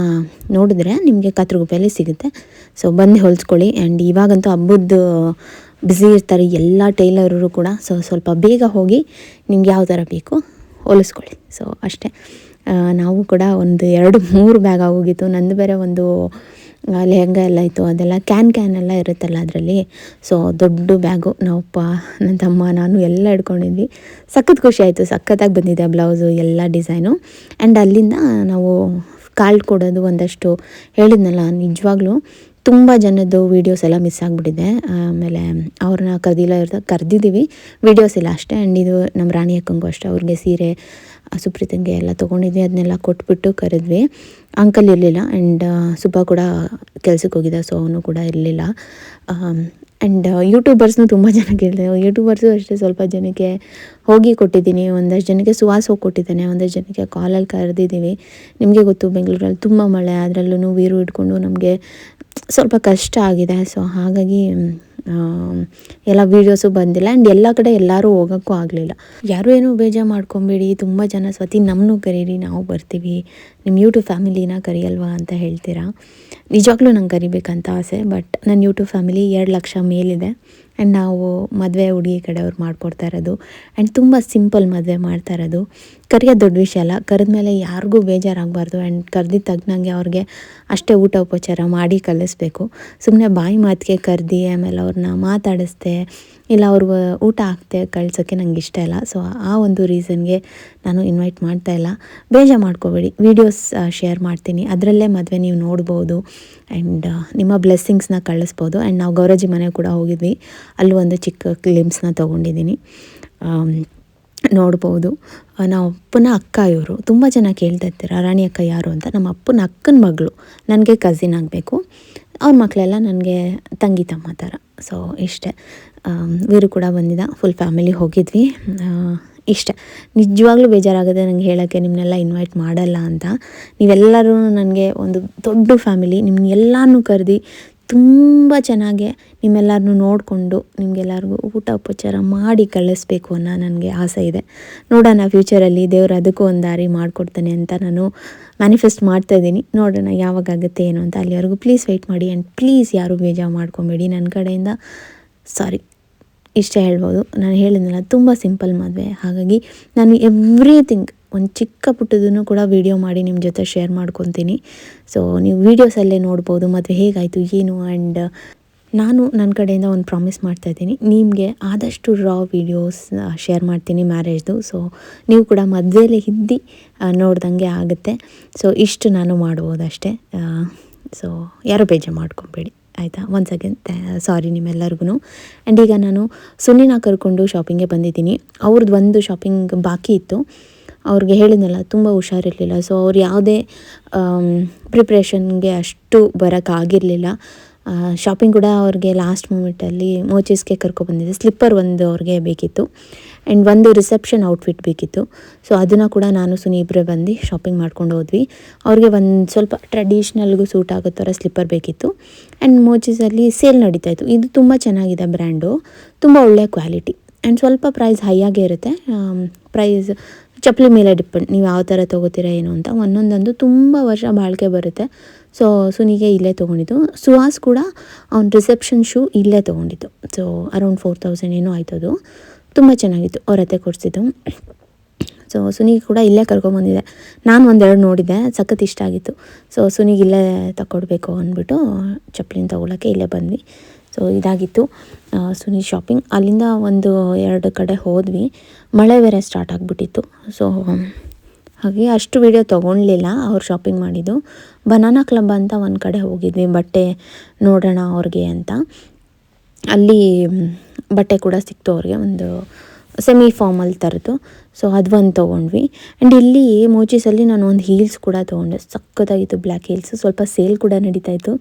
ನೋಡಿದ್ರೆ ನಿಮಗೆ ಕಾತ್ರಗುಪ್ಪೆಯಲ್ಲಿ ಸಿಗುತ್ತೆ. ಸೊ ಬಂದು ಹೊಲಿಸ್ಕೊಳ್ಳಿ. ಆ್ಯಂಡ್ ಇವಾಗಂತೂ ಹಬ್ಬದ ಬ್ಯುಸಿ ಇರ್ತಾರೆ ಎಲ್ಲ ಟೈಲರರು ಕೂಡ. ಸೊ ಸ್ವಲ್ಪ ಬೇಗ ಹೋಗಿ ನಿಮ್ಗೆ ಯಾವ ಥರ ಬೇಕು ಹೊಲಿಸ್ಕೊಳ್ಳಿ. ಸೊ ಅಷ್ಟೇ. ನಾವು ಕೂಡ ಒಂದು ಎರಡು ಮೂರು ಬ್ಯಾಗ್ ಆಗೋಗಿತ್ತು. ನಂದು ಬೇರೆ ಒಂದು ಲೆಹಂಗ ಎಲ್ಲ ಇತ್ತು. ಅದೆಲ್ಲ ಕ್ಯಾನ್ ಕ್ಯಾನ್ ಎಲ್ಲ ಇರುತ್ತಲ್ಲ ಅದರಲ್ಲಿ. ಸೊ ದೊಡ್ಡ ಬ್ಯಾಗು ನಮ್ಮಪ್ಪ ನನ್ನ ತಮ್ಮ, ನಾನು ಎಲ್ಲ ಹಿಡ್ಕೊಂಡಿದ್ವಿ. ಸಖತ್ ಖುಷಿ ಆಯಿತು. ಸಖತ್ತಾಗಿ ಬಂದಿದೆ ಬ್ಲೌಸು ಎಲ್ಲ ಡಿಸೈನು ಆ್ಯಂಡ್ ಅಲ್ಲಿಂದ ನಾವು ಕಾಲ್ಡ್ ಕೊಡೋದು ಒಂದಷ್ಟು ಹೇಳಿದ್ನಲ್ಲ, ನಿಜವಾಗ್ಲೂ. ತುಂಬ ಜನದ್ದು ವೀಡಿಯೋಸ್ ಎಲ್ಲ ಮಿಸ್ ಆಗಿಬಿಟ್ಟಿದೆ. ಆಮೇಲೆ ಅವ್ರನ್ನ ಕರೆದಿಲ್ಲ ಇರ್ತ ಕರೆದಿದ್ದೀವಿ. ವೀಡಿಯೋಸ್ ಇಲ್ಲ ಅಷ್ಟೇ. ಆ್ಯಂಡ್ ಇದು ನಮ್ಮ ರಾಣಿ ಅಕ್ಕಂಗೂ ಅಷ್ಟೇ. ಅವ್ರಿಗೆ ಸೀರೆ, ಸುಪ್ರೀತಂಗೆ ಎಲ್ಲ ತೊಗೊಂಡಿದ್ವಿ. ಅದನ್ನೆಲ್ಲ ಕೊಟ್ಬಿಟ್ಟು ಕರೆದ್ವಿ. ಅಂಕಲ್ ಇರಲಿಲ್ಲ. ಆ್ಯಂಡ್ ಸುಬ್ಬ ಕೂಡ ಕೆಲ್ಸಕ್ಕೆ ಹೋಗಿದ್ದ. ಸೊ ಅವನು ಕೂಡ ಇರಲಿಲ್ಲ. ಆ್ಯಂಡ್ ಯೂಟ್ಯೂಬರ್ಸ್ನು ತುಂಬ ಜನ ಕೇಳಿದೆ ಯೂಟ್ಯೂಬರ್ಸು ಅಷ್ಟೇ ಸ್ವಲ್ಪ ಜನಕ್ಕೆ ಹೋಗಿ ಕೊಟ್ಟಿದ್ದೀನಿ. ಒಂದಷ್ಟು ಜನಕ್ಕೆ ಸುವಾಸ ಹೋಗಿ ಕೊಟ್ಟಿದ್ದಾನೆ. ಒಂದಷ್ಟು ಜನಕ್ಕೆ ಕಾಲಲ್ಲಿ ಕರೆದಿದ್ದೀವಿ. ನಿಮಗೆ ಗೊತ್ತು, ಬೆಂಗಳೂರಲ್ಲಿ ತುಂಬ ಮಳೆ. ಅದರಲ್ಲೂ ವೀರು ಇಟ್ಕೊಂಡು ನಮಗೆ ಸ್ವಲ್ಪ ಕಷ್ಟ ಆಗಿದೆ. ಸೊ ಹಾಗಾಗಿ ಎಲ್ಲ ವೀಡಿಯೋಸು ಬಂದಿಲ್ಲ. ಆ್ಯಂಡ್ ಎಲ್ಲ ಕಡೆ ಎಲ್ಲರೂ ಹೋಗೋಕ್ಕೂ ಆಗಲಿಲ್ಲ. ಯಾರೂ ಏನೂ ಬೇಜಾರು ಮಾಡ್ಕೊಬೇಡಿ. ತುಂಬ ಜನ ಸ್ವತಿ ನಮ್ಮನ್ನು ಕರೀರಿ. ನಾವು ಬರ್ತೀವಿ. ನಿಮ್ಮ ಯೂಟ್ಯೂಬ್ ಫ್ಯಾಮಿಲಿನ ಕರಿಯಲ್ವಾ ಅಂತ ಹೇಳ್ತೀರಾ? ನಿಜವಾಗ್ಲೂ ನಂಗೆ ಕರಿಬೇಕಂತ ಆಸೆ. ಬಟ್ ನನ್ನ ಯೂಟ್ಯೂಬ್ ಫ್ಯಾಮಿಲಿ ಎರಡು ಲಕ್ಷ ಮೇಲಿದೆ. ಆ್ಯಂಡ್ ನಾವು ಮದುವೆ ಹುಡುಗಿ ಕಡೆಯವ್ರು ಮಾಡ್ಕೊಡ್ತಾ ಇರೋದು. ಆ್ಯಂಡ್ ತುಂಬ ಸಿಂಪಲ್ ಮದುವೆ ಮಾಡ್ತಾ ಇರೋದು. ಕರೆಯೋದು ದೊಡ್ಡ ವಿಷಯ ಅಲ್ಲ. ಕರೆದ ಮೇಲೆ ಯಾರಿಗೂ ಬೇಜಾರಾಗಬಾರ್ದು ಆ್ಯಂಡ್ ಕರೆದಿದ್ದ ತಗ್ನಂಗೆ ಅವ್ರಿಗೆ ಅಷ್ಟೇ ಊಟ ಉಪಚಾರ ಮಾಡಿ ಕಲಿಸ್ಬೇಕು. ಸುಮ್ಮನೆ ಬಾಯಿ ಮಾತಿಗೆ ಕರೆದಿ, ಆಮೇಲೆ ಅವ್ರನ್ನ ಮಾತಾಡಿಸ್ದೆ, ಇಲ್ಲ ಅವ್ರಿಗೆ ಊಟ ಹಾಕ್ದೆ ಕಳ್ಸೋಕ್ಕೆ ನಂಗೆ ಇಷ್ಟ ಇಲ್ಲ. ಸೊ ಆ ಒಂದು ರೀಸನ್ಗೆ ನಾನು ಇನ್ವೈಟ್ ಮಾಡ್ತಾ ಇಲ್ಲ. ಬೇಜಾರು ಮಾಡ್ಕೋಬೇಡಿ. ವೀಡಿಯೋಸ್ ಶೇರ್ ಮಾಡ್ತೀನಿ. ಅದರಲ್ಲೇ ಮದುವೆ ನೀವು ನೋಡ್ಬೋದು ಆ್ಯಂಡ್ ನಿಮ್ಮ ಬ್ಲೆಸ್ಸಿಂಗ್ಸ್ನ ಕಳಿಸ್ಬೋದು. ಆ್ಯಂಡ್ ನಾವು ಗೌರಜಿ ಮನೆ ಕೂಡ ಹೋಗಿದ್ವಿ. ಅಲ್ಲೂ ಒಂದು ಚಿಕ್ಕ ಕ್ಲಿಮ್ಸ್ನ ತೊಗೊಂಡಿದ್ದೀನಿ ನೋಡ್ಬೋದು. ನಮ್ಮ ಅಪ್ಪನ ಅಕ್ಕ ಇವರು. ತುಂಬ ಜನ ಕೇಳ್ತಾ ಇರ್ತೀರ ರಾಣಿ ಅಕ್ಕ ಯಾರು ಅಂತ? ನಮ್ಮ ಅಪ್ಪನ ಅಕ್ಕನ ಮಗಳು. ನನಗೆ ಕಸಿನ್ ಆಗಬೇಕು. ಅವ್ರ ಮಕ್ಕಳೆಲ್ಲ ನನಗೆ ತಂಗಿ, ತಮ್ಮ ಥರ ಸೊ ಇಷ್ಟೇ. ಇವರು ವೀರು ಕೂಡ ಬಂದಿದ್ದ ಫುಲ್ ಫ್ಯಾಮಿಲಿ ಹೋಗಿದ್ವಿ. ಇಷ್ಟೆ ಇಷ್ಟೇ. ನಿಜವಾಗ್ಲೂ ಬೇಜಾರಾಗುತ್ತೆ ನನಗೆ ಹೇಳೋಕ್ಕೆ ನಿಮ್ಮನ್ನೆಲ್ಲ ಇನ್ವೈಟ್ ಮಾಡಲ್ಲ ಅಂತ. ನೀವೆಲ್ಲರೂ ನನಗೆ ಒಂದು ದೊಡ್ಡ ಫ್ಯಾಮಿಲಿ ನಿಮ್ಮನ್ನೆಲ್ಲನೂ ಕರೆದು ತುಂಬ ಚೆನ್ನಾಗೆ ನಿಮ್ಮೆಲ್ಲರನ್ನೂ ನೋಡಿಕೊಂಡು ನಿಮಗೆಲ್ಲರಿಗೂ ಊಟ ಉಪಚಾರ ಮಾಡಿ ಕಳಿಸ್ಬೇಕು ಅನ್ನೋ ನನಗೆ ಆಸೆ ಇದೆ. ನೋಡೋಣ ಫ್ಯೂಚರಲ್ಲಿ ದೇವರು ಅದಕ್ಕೂ ಒಂದು ದಾರಿ ಮಾಡಿಕೊಡ್ತಾನೆ ಅಂತ ನಾನು ಮ್ಯಾನಿಫೆಸ್ಟ್ ಮಾಡ್ತಾ ಇದ್ದೀನಿ. ನೋಡೋಣ ಯಾವಾಗ ಆಗುತ್ತೆ ಏನು ಅಂತ ಅಲ್ಲಿವರೆಗೂ ಪ್ಲೀಸ್ ವೆಯ್ಟ್ ಮಾಡಿ ಆ್ಯಂಡ್ ಪ್ಲೀಸ್ ಯಾರೂ ಬೇಜಾರು ಮಾಡ್ಕೊಬೇಡಿ. ನನ್ನ ಕಡೆಯಿಂದ ಸಾರಿ ಇಷ್ಟೇ ಹೇಳ್ಬೋದು. ನಾನು ಹೇಳಿದ್ನಲ್ಲ, ತುಂಬ ಸಿಂಪಲ್ ಮದುವೆ. ಹಾಗಾಗಿ ನಾನು ಎವ್ರಿಥಿಂಗ್ ಒಂದು ಚಿಕ್ಕ ಪುಟ್ಟದನ್ನು ಕೂಡ ವೀಡಿಯೋ ಮಾಡಿ ನಿಮ್ಮ ಜೊತೆ ಶೇರ್ ಮಾಡ್ಕೊತೀನಿ. ಸೊ ನೀವು ವೀಡಿಯೋಸಲ್ಲೇ ನೋಡ್ಬೋದು, ಮದುವೆ ಹೇಗಾಯಿತು, ಏನು ಆ್ಯಂಡ್ ನಾನು ನನ್ನ ಕಡೆಯಿಂದ ಒಂದು ಪ್ರಾಮಿಸ್ ಮಾಡ್ತಾ ಇದ್ದೀನಿ. ನಿಮಗೆ ಆದಷ್ಟು ರಾ ವೀಡಿಯೋಸ್ ಶೇರ್ ಮಾಡ್ತೀನಿ ಮ್ಯಾರೇಜ್ದು ಸೊ ನೀವು ಕೂಡ ಮದುವೆಯಲ್ಲಿ ಇದ್ದು ನೋಡ್ದಂಗೆ ಆಗುತ್ತೆ. ಸೊ ಇಷ್ಟು ನಾನು ಮಾಡ್ಬೋದಷ್ಟೇ ಸೊ ಯಾರು ಬೇಜಾರು ಮಾಡ್ಕೊಬೇಡಿ, ಆಯಿತಾ? ಒನ್ಸ್ ಅಗೇನ್ ಸಾರಿ ನಿಮ್ಮೆಲ್ಲರಿಗೂ ಆ್ಯಂಡ್ ಈಗ ನಾನು ಸುನಿನ ಕರ್ಕೊಂಡು ಶಾಪಿಂಗ್ಗೆ ಬಂದಿದ್ದೀನಿ. ಅವ್ರದ್ದು ಒಂದು ಶಾಪಿಂಗ್ ಬಾಕಿ ಇತ್ತು. ಅವ್ರಿಗೆ ಹೇಳಿದ್ನಲ್ಲ, ತುಂಬ ಹುಷಾರಿರಲಿಲ್ಲ. ಸೊ ಅವ್ರು ಯಾವುದೇ ಪ್ರಿಪ್ರೇಷನ್ಗೆ ಅಷ್ಟು ಬರೋಕ್ಕಾಗಿರಲಿಲ್ಲ ಶಾಪಿಂಗ್ ಕೂಡ ಅವ್ರಿಗೆ ಲಾಸ್ಟ್ ಮೂಮೆಂಟಲ್ಲಿ ಮೋಚೀಸ್ಗೆ ಕರ್ಕೊಬಂದಿದ್ದೆ ಸ್ಲಿಪ್ಪರ್ ಒಂದು ಅವ್ರಿಗೆ ಬೇಕಿತ್ತು. ಆ್ಯಂಡ್ ಒಂದು ರಿಸೆಪ್ಷನ್ ಔಟ್ಫಿಟ್ ಬೇಕಿತ್ತು. ಸೊ ಅದನ್ನು ಕೂಡ ನಾನು ಸುನಿ ಇಬ್ಬರೇ ಬಂದು ಶಾಪಿಂಗ್ ಮಾಡ್ಕೊಂಡು ಹೋದ್ವಿ. ಅವ್ರಿಗೆ ಒಂದು ಸ್ವಲ್ಪ ಟ್ರೆಡಿಷ್ನಲ್ಗೂ ಸೂಟ್ ಆಗೋ ಥರ ಸ್ಲಿಪ್ಪರ್ ಬೇಕಿತ್ತು. ಆ್ಯಂಡ್ ಮೋಚೀಸಲ್ಲಿ ಸೇಲ್ ನಡೀತಾ ಇತ್ತು. ಇದು ತುಂಬ ಚೆನ್ನಾಗಿದೆ ಬ್ರ್ಯಾಂಡು ತುಂಬ ಒಳ್ಳೆಯ ಕ್ವಾಲಿಟಿ ಆ್ಯಂಡ್ ಸ್ವಲ್ಪ ಪ್ರೈಸ್ ಹೈಯಾಗೇ ಇರುತ್ತೆ. ಪ್ರೈಸ್ ಚಪ್ಪಲಿ ಮೇಲೆ ಡಿಪೆಂಡ್ ನೀವು ಯಾವ ಥರ ತೊಗೋತೀರಾ ಏನು ಅಂತ. ಒಂದೊಂದೊಂದು ತುಂಬ ವರ್ಷ ಬಾಳಿಕೆ ಬರುತ್ತೆ. ಸೊ ಸುನಿಗೆ ಇಲ್ಲೇ ತೊಗೊಂಡಿದ್ದು. ಸುಹಾಸ್ ಕೂಡ ಅವ್ನ ರಿಸೆಪ್ಷನ್ ಶೂ ಇಲ್ಲೇ ತೊಗೊಂಡಿದ್ದು. ಸೊ ಅರೌಂಡ್ ಫೋರ್ ತೌಸಂಡ್ ಏನೋ ಆಯ್ತದು. ತುಂಬ ಚೆನ್ನಾಗಿತ್ತು. ಹತ್ತೆ ಕೊಡಿಸಿದ್ದು. ಸೊ ಸುನಿಗೆ ಕೂಡ ಇಲ್ಲೇ ಕರ್ಕೊಂಬಂದಿದೆ. ನಾನು ಒಂದೆರಡು ನೋಡಿದ್ದೆ ಸಖತ್ ಇಷ್ಟ ಆಗಿತ್ತು. ಸೊ ಸುನಿಗೆ ಇಲ್ಲೇ ತಗೊಡ್ಬೇಕು ಅಂದ್ಬಿಟ್ಟು ಚಪ್ಪಲಿನ ತೊಗೊಳಕ್ಕೆ ಇಲ್ಲೇ ಬಂದ್ವಿ. ಸೊ ಇದಾಗಿತ್ತು. ಸುನಿ ಶಾಪಿಂಗ್ ಅಲ್ಲಿಂದ ಒಂದು ಎರಡು ಕಡೆ ಹೋದ್ವಿ. ಮಳೆ ಬೇರೆ ಸ್ಟಾರ್ಟ್ ಆಗಿಬಿಟ್ಟಿತ್ತು. ಸೊ ಹಾಗೆ ಅಷ್ಟು ವೀಡಿಯೋ ತೊಗೊಳ್ಲಿಲ್ಲ ಅವ್ರು ಶಾಪಿಂಗ್ ಮಾಡಿದ್ದು. ಬನಾನಾ ಕ್ಲಬ್ ಅಂತ ಒಂದು ಕಡೆ ಹೋಗಿದ್ವಿ. ಬಟ್ಟೆ ನೋಡೋಣ ಅವ್ರಿಗೆ ಅಂತ. ಅಲ್ಲಿ, ಬಟ್ಟೆ ಕೂಡ ಸಿಕ್ತು ಅವ್ರಿಗೆ. ಒಂದು ಸೆಮಿ ಫಾರ್ಮಲ್ ಥರದ್ದು ಸೊ ಅದು ಒಂದು ತೊಗೊಂಡ್ವಿ. ಆ್ಯಂಡ್ ಇಲ್ಲಿ ಮೋಚೀಸಲ್ಲಿ ನಾನು ಒಂದು ಹೀಲ್ಸ್ ಕೂಡ ತೊಗೊಂಡೆ. ಸಕ್ಕತ್ತಾಗಿತ್ತು ಬ್ಲ್ಯಾಕ್ ಹೀಲ್ಸ್ ಸ್ವಲ್ಪ ಸೇಲ್ ಕೂಡ ನಡೀತಾ ಇತ್ತು.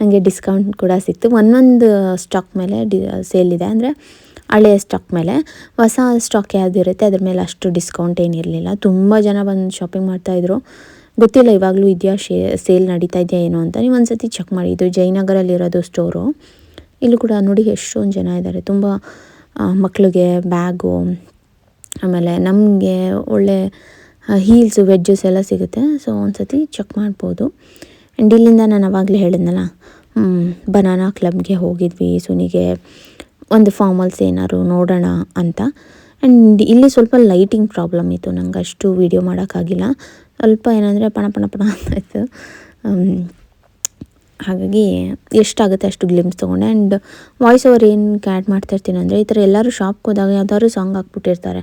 ನನಗೆ ಡಿಸ್ಕೌಂಟ್ ಕೂಡ ಸಿಕ್ತು. ಒಂದೊಂದು ಸ್ಟಾಕ್ ಮೇಲೆ ಡಿ ಸೇಲ್ ಇದೆ. ಅಂದರೆ ಹಳೆಯ ಸ್ಟಾಕ್ ಮೇಲೆ. ಹೊಸ ಸ್ಟಾಕ್ ಯಾವುದಿರುತ್ತೆ ಅದ್ರ ಮೇಲೆ ಅಷ್ಟು ಡಿಸ್ಕೌಂಟ್ ಏನಿರಲಿಲ್ಲ ತುಂಬ ಜನ ಬಂದು ಶಾಪಿಂಗ್ ಮಾಡ್ತಾಯಿದ್ರು ಗೊತ್ತಿಲ್ಲ, ಇವಾಗಲೂ ಇದೆಯಾ ಶೇ ಸೇಲ್ ನಡೀತಾ ಇದೆಯಾ ಏನೋ ಅಂತ. ನೀವು ಒಂದು ಸತಿ ಚೆಕ್ ಮಾಡಿ. ಇದು ಜಯನಗರಲ್ಲಿರೋದು ಸ್ಟೋರು ಇಲ್ಲೂ ಕೂಡ ನೋಡಿ ಎಷ್ಟೊಂದು ಜನ ಇದ್ದಾರೆ ತುಂಬ ಆ, ಮಕ್ಳಿಗೆ ಬ್ಯಾಗು ಆಮೇಲೆ ನಮಗೆ ಒಳ್ಳೆ ಹೀಲ್ಸು ವೆಜ್ಜಸ್ ಎಲ್ಲ ಸಿಗುತ್ತೆ. ಸೊ ಒಂದು ಸತಿ ಚೆಕ್ ಮಾಡ್ಬೋದು. ಆ್ಯಂಡ್ ಇಲ್ಲಿಂದ ನಾನು ಆವಾಗಲೇ ಹೇಳಿದ್ನಲ್ಲ ಬನಾನಾ ಕ್ಲಬ್ಗೆ ಹೋಗಿದ್ವಿ ಸುನಿಗೆ ಒಂದು ಫಾರ್ಮಲ್ಸ್ ಏನಾದ್ರು ನೋಡೋಣ ಅಂತ. ಆ್ಯಂಡ್ ಇಲ್ಲಿ ಸ್ವಲ್ಪ ಲೈಟಿಂಗ್ ಪ್ರಾಬ್ಲಮ್ ಇತ್ತು ನಂಗೆ ಅಷ್ಟು ವೀಡಿಯೋ ಮಾಡೋಕ್ಕಾಗಿಲ್ಲ. ಸ್ವಲ್ಪ ಏನಂದರೆ ಪಣ ಪಣ ಪಣ ಅಂತ ಇತ್ತು. ಆಮ್, ಹಾಗಾಗಿ ಎಷ್ಟಾಗುತ್ತೆ ಅಷ್ಟು ಗ್ಲಿಮ್ಸ್ ತೊಗೊಂಡೆ. ಆ್ಯಂಡ್ ವಾಯ್ಸ್ ಓವರ್ ಏನಕ್ಕೆ ಆ್ಯಡ್ ಮಾಡ್ತಿರ್ತೀನಿ ಅಂದರೆ ಈ ಥರ ಎಲ್ಲರೂ ಶಾಪ್ಗೆ ಹೋದಾಗ ಯಾವ್ದಾದ್ರು ಸಾಂಗ್ ಹಾಕ್ಬಿಟ್ಟಿರ್ತಾರೆ.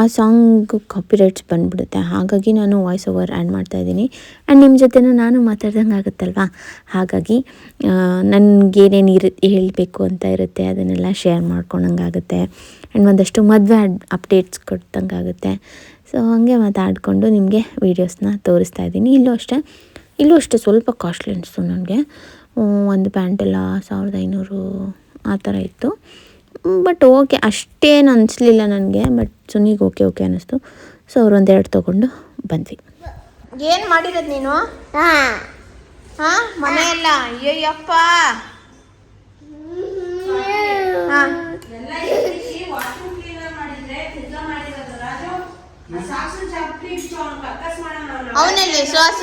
ಆ ಸಾಂಗ್ ಕಾಪಿರೈಟ್ಸ್ ಬಂದ್ಬಿಡುತ್ತೆ. ಹಾಗಾಗಿ ನಾನು ವಾಯ್ಸ್ ಓವರ್ ಆ್ಯಡ್ ಮಾಡ್ತಾಯಿದ್ದೀನಿ ಆ್ಯಂಡ್ ನಿಮ್ಮ ಜೊತೆನೂ ನಾನು ಮಾತಾಡ್ದಂಗೆ ಆಗುತ್ತಲ್ವಾ? ಹಾಗಾಗಿ ನನಗೇನೇನು ಇರು, ಹೇಳಬೇಕು ಅಂತ ಇರುತ್ತೆ ಅದನ್ನೆಲ್ಲ ಶೇರ್ ಮಾಡ್ಕೊಂಡಂಗಾಗುತ್ತೆ ಆ್ಯಂಡ್ ಒಂದಷ್ಟು ಮದುವೆ ಅಪ್ಡೇಟ್ಸ್ ಕೊಟ್ಟಂಗಾಗುತ್ತೆ ಸೊ ಹಾಗೆ ಮಾತಾಡಿಕೊಂಡು ನಿಮಗೆ ವೀಡಿಯೋಸ್ನ ತೋರಿಸ್ತಾ ಇದ್ದೀನಿ. ಇಲ್ಲೂ ಅಷ್ಟೇ ಇಲ್ಲೂ ಅಷ್ಟೇ ಸ್ವಲ್ಪ ಕಾಸ್ಟ್ಲಿ ಅನಿಸ್ತು ನನಗೆ. ಒಂದು ಪ್ಯಾಂಟೆಲ್ಲ ಸಾವಿರದ ಐನೂರು ಆ ಥರ ಇತ್ತು. ಬಟ್ ಓಕೆ ಅಷ್ಟೇನು ಅನಿಸ್ಲಿಲ್ಲ ನನಗೆ ಬಟ್ ಸುನಿಗೆ ಓಕೆ ಓಕೆ ಅನ್ನಿಸ್ತು ಸೊ ಅವ್ರು ಒಂದೆರಡು ತೊಗೊಂಡು ಬಂದ್ವಿ. ಏನು ಮಾಡಿರೋದು ನೀನು? ಹಾಂ. ಮನೆ ಅಯ್ಯಪ್ಪ ಅಯ್ಯಯ್ಯಪ್ಪ. ಹಾ. ಅವನಲ್ಲಿ ಶ್ವಾಸ